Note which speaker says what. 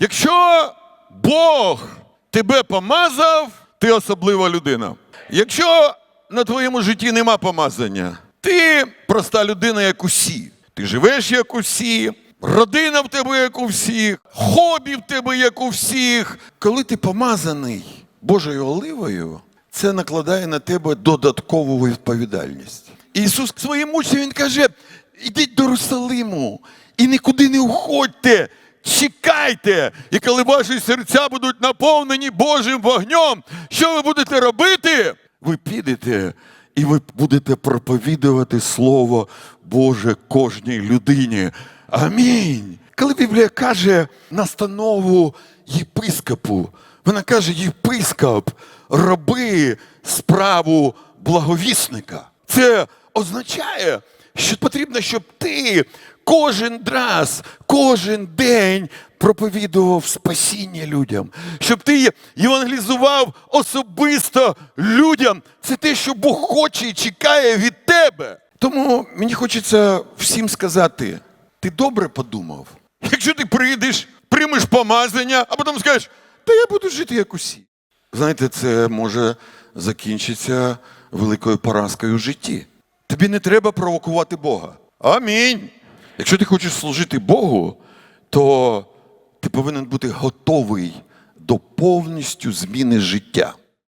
Speaker 1: Якщо Бог тебе помазав, ти особлива людина. Якщо на твоєму житті нема помазання, ти проста людина, як усі. Ти живеш як усі, родина в тебе як у всіх, хобі в тебе як у всіх. Коли ти помазаний Божою оливою, це накладає на тебе додаткову відповідальність. Ісус своїм учням Він каже: ідіть до Русалиму і нікуди не уходьте. Чекайте, і коли ваші серця будуть наповнені Божим вогнем, що ви будете робити? Ви підете і ви будете проповідувати Слово Боже кожній людині. Амінь. Коли Біблія каже настанову єпископу, вона каже: єпископ, роби справу благовісника. Це означає, що потрібно, щоб ти кожен раз, кожен день проповідував спасіння людям, щоб ти євангелізував особисто людям. Це те, що Бог хоче і чекає від тебе. Тому мені хочеться всім сказати: ти добре подумав. Якщо ти прийдеш, приймеш помазання, а потім скажеш, та я буду жити як усі. Знаєте, це може закінчитися великою поразкою в житті. Тобі не треба провокувати Бога. Амінь. Якщо ти хочеш служити Богу, то ти повинен бути готовий до повністю зміни життя.